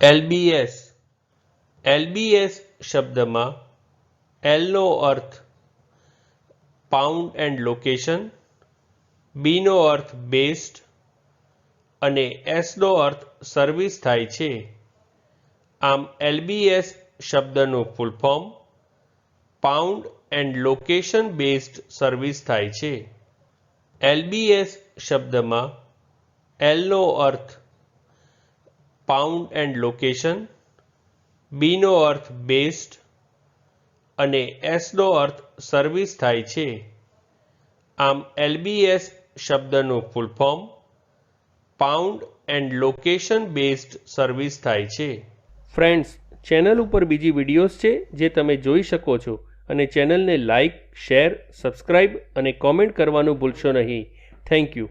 L B S. L B S શબ્દમાં એલનો અર્થ પાઉન્ડ એન્ડ લોકેશન બીનો અર્થ બેસ્ડ અને એસનો અર્થ સર્વિસ થાય છે. આમ એલબીએસ શબ્દનું full form pound and location based service થાય છે. એલબીએસ શબ્દમાં એલનો અર્થ પાઉન્ડ એન્ડ લોકેશન બીનો અર્થ બેસ્ડ અને એસનો અર્થ સર્વિસ થાય છે. આમ એલબીએસ શબ્દનું full form pound and location based service થાય છે. ફ્રેન્ડ્સ ચેનલ ઉપર બીજી વિડીયોઝ છે જે તમે જોઈ શકો છો અને ચેનલને લાઇક શેર સબસ્ક્રાઇબ અને કોમેન્ટ કરવાનું ભૂલશો નહીં. Thank you